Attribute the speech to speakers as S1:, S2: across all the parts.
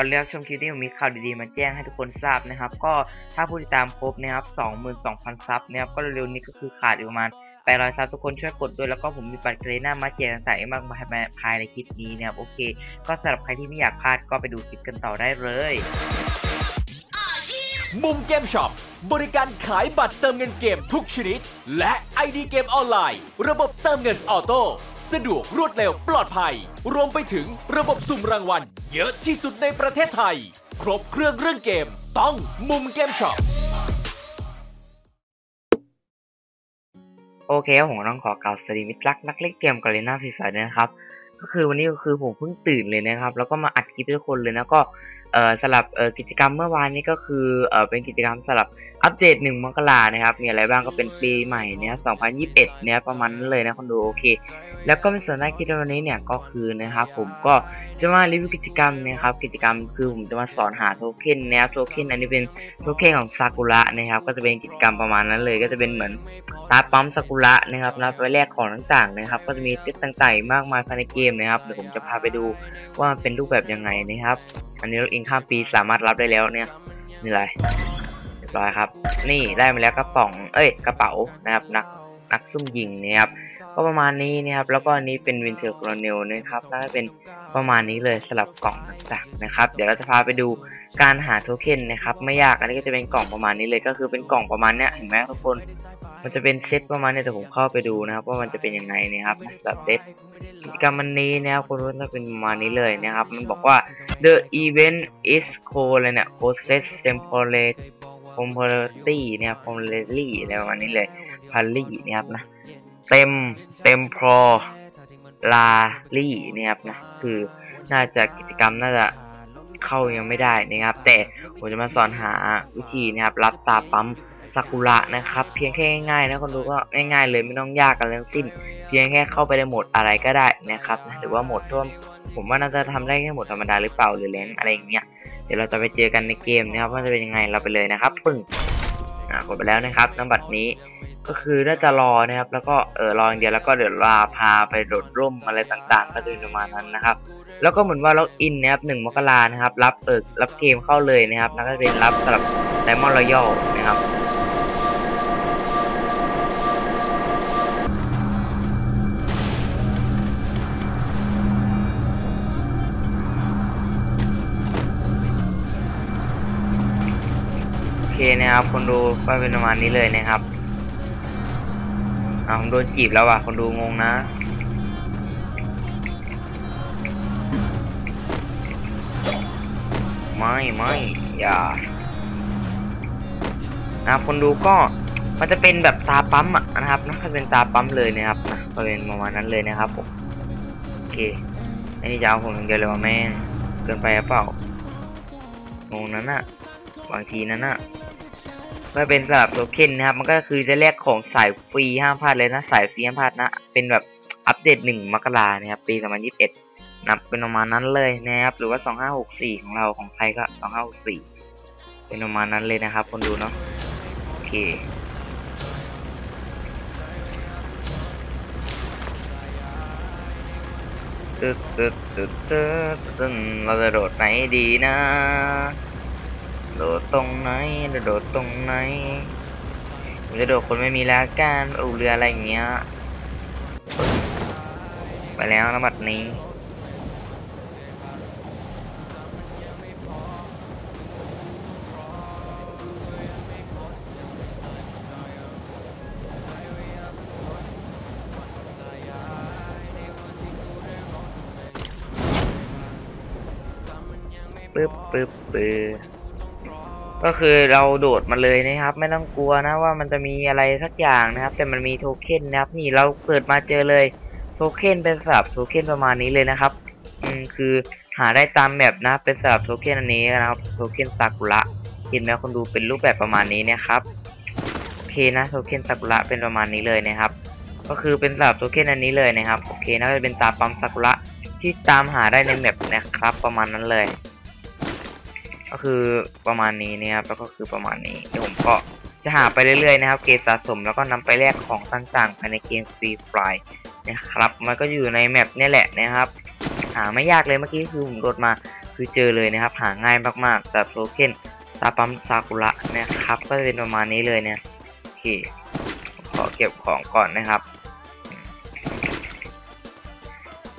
S1: ก่อนเลือกชมคลิปนี้ผมมีข่าวดีๆมาแจ้งให้ทุกคนทราบนะครับ ก็ถ้าผู้ติดตามครบนะครับ22,000 ซับนะครับก็เร็วๆนี้ก็คือขาดอยู่ประมาณ800ซับทุกคนช่วยกดด้วยแล้วก็ผมมีบัตรเกรน่ามาแจกต่างๆมากมายภายในคลิปนี้นะครับโอเค ก็สำหรับใครที่ไม่อยากพลาดก็ไปดูคลิปกันต่อได้เลย
S2: มุมเกมช็อป บริการขายบัตรเติมเงินเกมทุกชนิด และ ID เกมออนไลน์ ระบบเติมเงินออโต้สะดวกรวดเร็วปลอดภัย รวมไปถึงระบบสุ่มรางวัล เยอะที่สุดในประเทศไทย ครบเครื่องเรื่องเกม ต้องมุมเกมช็อป
S1: โอเคผมต้องขอกล่าวสวัสดีมิตรรักนักเล่นเกมกาเลน่าฟรีไฟด้วยนะครับ ก็คือวันนี้ก็คือผมเพิ่งตื่นเลยนะครับ แล้วก็มาอัดคลิปทุกคนเลยนะก็ เอ่อสลับเอ่อกิจกรรมเมื่อวานนี้ก็คือเอ่อเป็นกิจกรรมสลับอัปเดตหนึ่งมกรานะครับ มีอะไรบ้างก็เป็นปีใหม่เนี่ย2021เนี่ยประมาณนั้นเลยนะคนดูโอเค แล้วก็เป็นส่วนหน้าคลิปวันนี้เนี่ยก็คือนะครับผมก็จะมารีวิวกิจกรรมนะครับ กิจกรรมคือผมจะมาสอนหาโทเค็นนะครับโทเค็นอันนี้เป็นโทเค็นของซากุระนะครับ ก็จะเป็นกิจกรรมประมาณนั้นเลย ก็จะเป็นเหมือนตาปั๊มซากุระนะครับนะไปแลกของต่างๆนะครับ ก็จะมีเซตต่างๆ มากมายภายในเกมนะครับเดี๋ยวผมจะพาไปดูว่าเป็นรูปแบบยังไงนะครับ อันนี้เราอิงข้ามปีสามารถรับได้แล้วเนี่ยนี่เลยเรียบร้อยครับ นี่ได้มาแล้วกระป๋อง เอ้ยกระเป๋านะครับนักนักซุ่มยิงนะครับก็ประมาณนี้นะครับ แล้วก็อันนี้เป็นวินเทอร์โครเนลนะครับแล้วก็เป็นประมาณนี้เลยสลับกล่องต่างๆนะครับ เดี๋ยวเราจะพาไปดูการหาโทเค็นนะครับ ไม่ยากอันนี้ก็จะเป็นกล่องประมาณนี้เลยก็คือเป็นกล่องประมาณเนี้ยเห็นไหมทุกคน มันจะเป็นเซตประมาณเนี้ยแต่ผมเข้าไปดูนะครับ ว่ามันจะเป็นยังไงนะครับสำหรับเซต จกรรมวันนี้นะครับคุณว่าจะเป็นประมาณนี้เลยนะครับ มันบอกว่า the event is co อะไรเนี่ย process temporary temporary เนี่ย temporary อะไรประมาณนี้เลยพาลี่นะครับนะ เต็มเต็มพอลาลี่นะครับนะ คือน่าจะกิจกรรมน่าจะเข้ายังไม่ได้นะครับ แต่ผมจะมาสอนหาวิธีนะครับ รับตาปั๊มซากุระนะครับ เพียงแค่ง่ายๆนะคนดูก็ง่ายๆเลยไม่ต้องยากกันทั้งสิ้น เพียงแค่เข้าไปในโหมดอะไรก็ได้นะครับนะหรือว่าโหมดท่วมผมว่าน่าจะทำได้แค่โหมดธรรมดาหรือเปล่าหรือแรงอะไรอย่างเงี้ยเดี๋ยวเราจะไปเจอกันในเกมนะครับว่าจะเป็นยังไงเราไปเลยนะครับปึ้งอ่ากดไปแล้วนะครับน้ำบัตรนี้ก็คือน่าจะรอนะครับ แล้วก็เออรออย่างเดียวแล้วก็เดี๋ยวลาพาไปโดดร่มอะไรต่างๆ ก็จะประมาณนั้นนะครับ แล้วก็เหมือนว่าล็อกอินนะครับหนึ่งมกรานะครับ รับเปิดรับเกมเข้าเลยนะครับแล้วก็จะเป็นรับสำหรับไดมอนด์รอยัลนะครับ นะครับคนดูก็เป็นประมาณนี้เลยนะครับเอาผมโดนจีบแล้วว่ะคนดูงงนะไม่ไม่อย่านะครับคนดูก็มันจะเป็นแบบตาปั๊มอะนะครับนะจะเป็นตาปั๊มเลยนะครับนะก็เป็นประมาณนั้นเลยนะครับผมโอเคอันนี้จะเอาผมอย่างเดียวเลยว่าแม่งเกินไปหรือเปล่างงนั้นอะบางทีนั้นอะ ก็เป็นสำหรับโทเค็นนะครับ มันก็คือจะแลกของสายฟรีห้ามพลาดเลยนะ สายฟรีห้ามพลาดนะ เป็นแบบอัปเดตหนึ่งมกรานะครับปี2021นับเป็นประมาณนั้นเลยนะครับ หรือว่า2564ของเราของใครก็2564เป็นประมาณนั้นเลยนะครับ คนดูเนาะโอเคตึ๊ดตึ๊ดตึ๊ดตึ๊ดตึ๊ดเราจะโดดไหนดีนะ โดดตรงไหนโดดตรงไหนผมจะโดดคนไม่มีแล้วกันอู่เรืออะไรอย่างเงี้ยไปแล้วนะบัดนี้ปึ๊บปึ๊บปึ๊บ ก็คือเราโดดมาเลยนะครับ ไม่ต้องกลัวนะว่ามันจะมีอะไรสักอย่างนะครับ แต่มันมีโทเค็นนะครับ นี่เราเปิดมาเจอเลยโทเค็นเป็นสลับโทเค็นประมาณนี้เลยนะครับ อืมคือหาได้ตามแมปนะเป็นสลับโทเค็นอันนี้นะครับโทเค็นซากุระเห็นไหมคนดูเป็นรูปแบบประมาณนี้นะครับโอเคนะโทเค็นซากุระเป็นประมาณนี้เลยนะครับ ก็คือเป็นสลับโทเค็นอันนี้เลยนะครับโอเคน่าจะเป็นตาปั๊มซากุระที่ตามหาได้ในแมปนะครับ ประมาณนั้นเลย ก็คือประมาณนี้นะครับแล้วก็คือประมาณนี้เดี๋ยวผมก็จะหาไปเรื่อยๆนะครับ เกมสะสมแล้วก็นำไปแลกของต่างๆภายในเกมฟรีไฟนะครับ มันก็อยู่ในแมปนี่แหละนะครับ หาไม่ยากเลยเมื่อกี้คือผมโดดมาคือเจอเลยนะครับ หาง่ายมากๆแต่โทเค็นตาปัมซากุระนะครับ ก็จะเป็นประมาณนี้เลยเนี่ยโอเคขอเก็บของก่อนนะครับ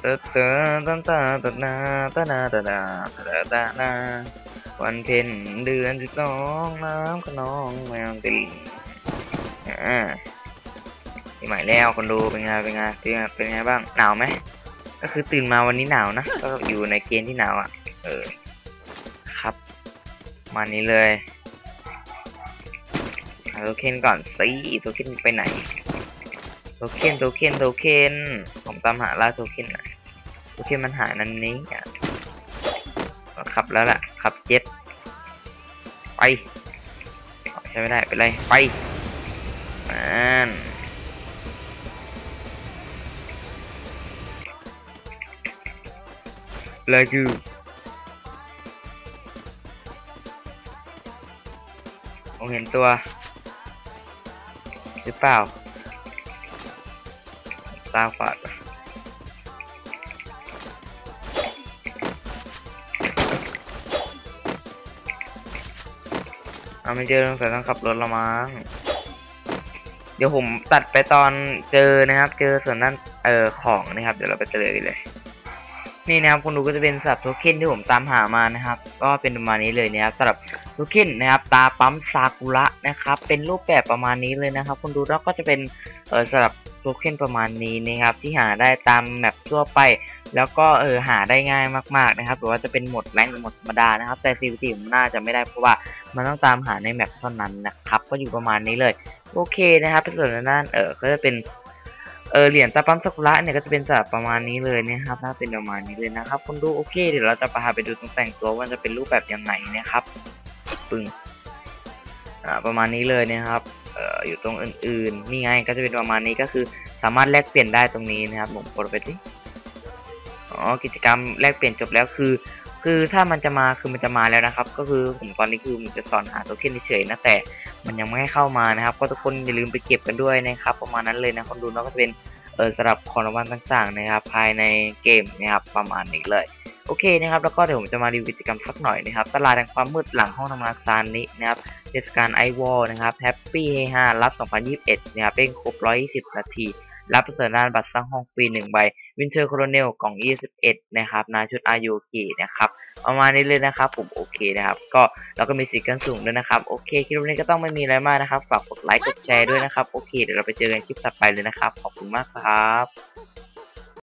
S1: ตอเตอตาตาตานาตานาตานาตาตานา วันเพ็ญเดือนสิบสองน้ำขนองแมวติลิงอ่าปีใหม่แล้วคนดูเป็นไงเป็นไงเป็นไงเป็นไงบ้างหนาวไหมก็คือตื่นมาวันนี้หนาวนะก็อยู่ในเกณฑ์ที่หนาวอะ เออ ครับ มานี้เลยโทเค็นก่อนสิโทเค็นไปไหนโทเค็นโทเค็นโทเค็นผมตามหาล่าโทเค็นอะโทเค็นมันหายนั่นนี้อะขับแล้วล่ะ ขับเจ็ตไปใช้ไม่ได้ไปเลยไปนั่นเลยคือผมเห็นตัว หรือเปล่าตาฝาดาไม่เจอต้องใส่ต้องขับรถละมั้งเดี๋ยวผมตัดไปตอนเจอนะครับ เจอส่วนนั้นเออของนะครับ เดี๋ยวเราไปเจอกันเลย นี่นะครับคุณดูก็จะเป็นสับโทเค็นที่ผมตามหามานะครับ ก็เป็นประมาณนี้เลยนะครับสำหรับโทเค็นนะครับ ตาปั๊มซากุระนะครับ เป็นรูปแบบประมาณนี้เลยนะครับ คุณดูแล้วก็จะเป็นเออสำหรับ โทเค็นประมาณนี้นะครับที่หาได้ตามแมปทั่วไป แล้วก็เออหาได้ง่ายมากๆนะครับหรือว่าจะเป็นหมดแรงหรือหมดธรรมดานะครับ แต่ CVT ผมน่าจะไม่ได้เพราะว่ามันต้องตามหาในแมปเท่านั้นนะครับก็อยู่ประมาณนี้เลยโอเคนะครับส่วนด้านเออก็จะเป็นเออเหรียญตาปั๊มซากุระเนี่ยก็จะเป็นแบบประมาณนี้เลยนะครับถ้าเป็นประมาณนี้เลยนะครับคนดูโอเคเดี๋ยวเราจะพาไปดูตรงแต่งตัวว่าจะเป็นรูปแบบยังไงนะครับปึ้งอ่าประมาณนี้เลยนะครับ อยู่ตรงอื่นๆนี่ไงก็จะเป็นประมาณนี้ก็คือสามารถแลกเปลี่ยนได้ตรงนี้นะครับผมกดไปที่อ๋อกิจกรรมแลกเปลี่ยนจบแล้วคือ คือถ้ามันจะมาคือมันจะมาแล้วนะครับ ก็คือผมตอนนี้คือผมจะสอนหาโทเค็นเฉยๆนะแต่มันยังไม่ให้เข้ามานะครับ ก็ทุกคนอย่าลืมไปเก็บกันด้วยนะครับ ประมาณนั้นเลยนะคนดูเนาะก็จะเป็นเออสำหรับของรางวัลต่างๆนะครับ ภายในเกมนะครับประมาณนี้เลย โอเคนะครับแล้วก็เดี๋ยวผมจะมารีวิวกิจกรรมสักหน่อยนะครับตลาดแห่งความมืดหลังห้องทำงานซานนี้นะครับเทศกาลไอวอลนะครับแฮปปี้เฮฮารับ 2021นะครับเป็นครบ 120 นาที รับประเสริฐด้านบัตรสร้างห้องฟรี1ใบวินเทอร์โคโรเนลกล่อง 21 นะครับนาชุดอายุกีนะครับประมาณนี้เลยนะครับผมโอเคนะครับ ก็เราก็มีสิทธิ์กันสูงด้วยนะครับ โอเคคลิปนี้ก็ต้องไม่มีอะไรมากนะครับ ฝากกดไลค์กดแชร์ด้วยนะครับ โอเค เดี๋ยวเราไปเจอกันคลิปถัดไปเลยนะครับ ขอบคุณมากครับ